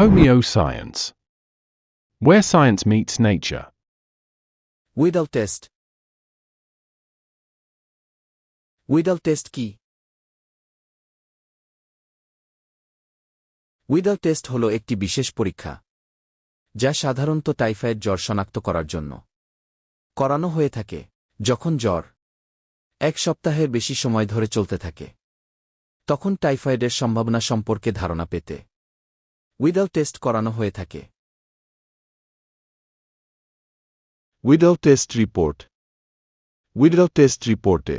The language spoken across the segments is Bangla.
Homeo Science. Where science meets nature. Widal test Widal test কি উইডাল টেস্ট হল একটি বিশেষ পরীক্ষা, যা সাধারণত টাইফয়েড জ্বর শনাক্ত করার জন্য করানো হয়ে থাকে, যখন জ্বর এক সপ্তাহের বেশি সময় ধরে চলতে থাকে তখন টাইফয়েডের সম্ভাবনা সম্পর্কে ধারণা পেতে উইডাল টেস্ট করানো হয়ে থাকে। Widal test report. Widal test রিপোর্টে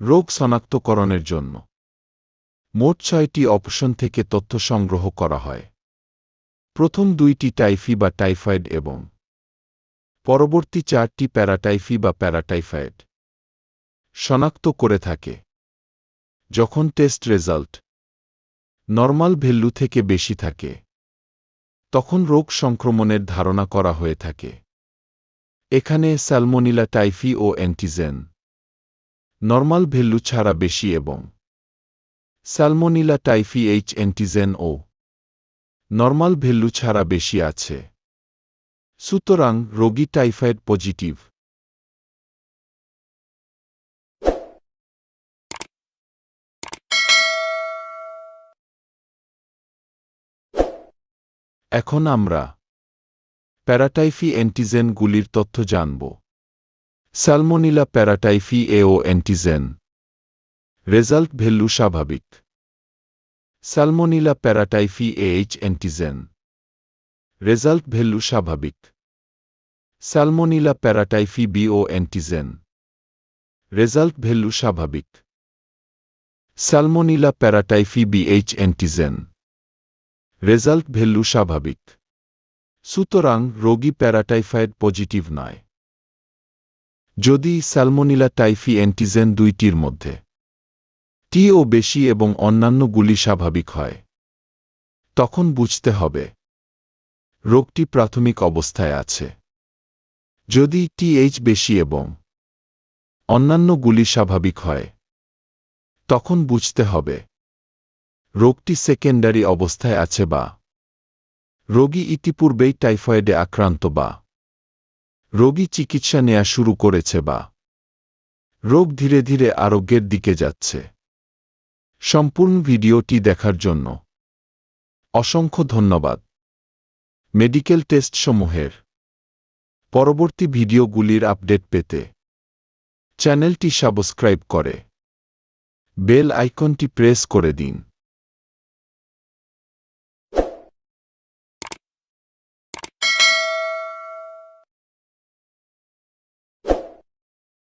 রোগ শনাক্তকরণের জন্য মোট ছয়টি অপশন থেকে তথ্য সংগ্রহ করা হয়। প্রথম দুইটি টাইফি বা টাইফয়েড এবং পরবর্তী চারটি প্যারাটাইফি বা প্যারাটাইফয়েড শনাক্ত করে থাকে। যখন টেস্ট রেজাল্ট নর্মাল ভ্যালু থেকে বেশি থাকে। তখন রোগ সংক্রমণের ধারণা করা হয়ে থাকে। এখানে Salmonella typhi O antigen. Normal value ছাড়া বেশি এবং স্যালমোনিলা টাইফি এইচ অ্যান্টিজেন ও নর্মাল ভ্যালু ছাড়া বেশি আছে। সুতরাং রোগী টাইফয়েড পজিটিভ। এখন আমরা প্যারাটাইফি অ্যান্টিজেনগুলির তথ্য জানব। Salmonella paratyphi A O antigen. Result value স্বাভাবিক। Salmonella paratyphi H antigen. Result value স্বাভাবিক। Salmonella paratyphi B O antigen. Result value স্বাভাবিক। Salmonella paratyphi B H antigen. Result value স্বাভাবিক। সুতরাং রোগী প্যারাটাইফয়েড পজিটিভ নয়। যদি স্যালমোনিলা টাইফি অ্যান্টিজেন দুইটির মধ্যে টি ও বেশি এবং অন্যান্যগুলি স্বাভাবিক হয়, তখন বুঝতে হবে রোগটি প্রাথমিক অবস্থায় আছে। যদি টিএইচ বেশি এবং অন্যান্যগুলি স্বাভাবিক হয়, তখন বুঝতে হবে রোগটি সেকেন্ডারি অবস্থায় আছে বা? রোগী ইতিপূর্বেই টাইফয়েডে আক্রান্ত বা? রোগী চিকিৎসা নেয়া শুরু করেছে বা? রোগ ধীরে ধীরে আরোগ্যের দিকে যাচ্ছে। সম্পূর্ণ ভিডিওটি দেখার জন্য অসংখ্য ধন্যবাদ। মেডিকেল টেস্টসমূহের পরবর্তী ভিডিওগুলির আপডেট পেতে চ্যানেলটি সাবস্ক্রাইব করে বেল আইকনটি প্রেস করে দিন।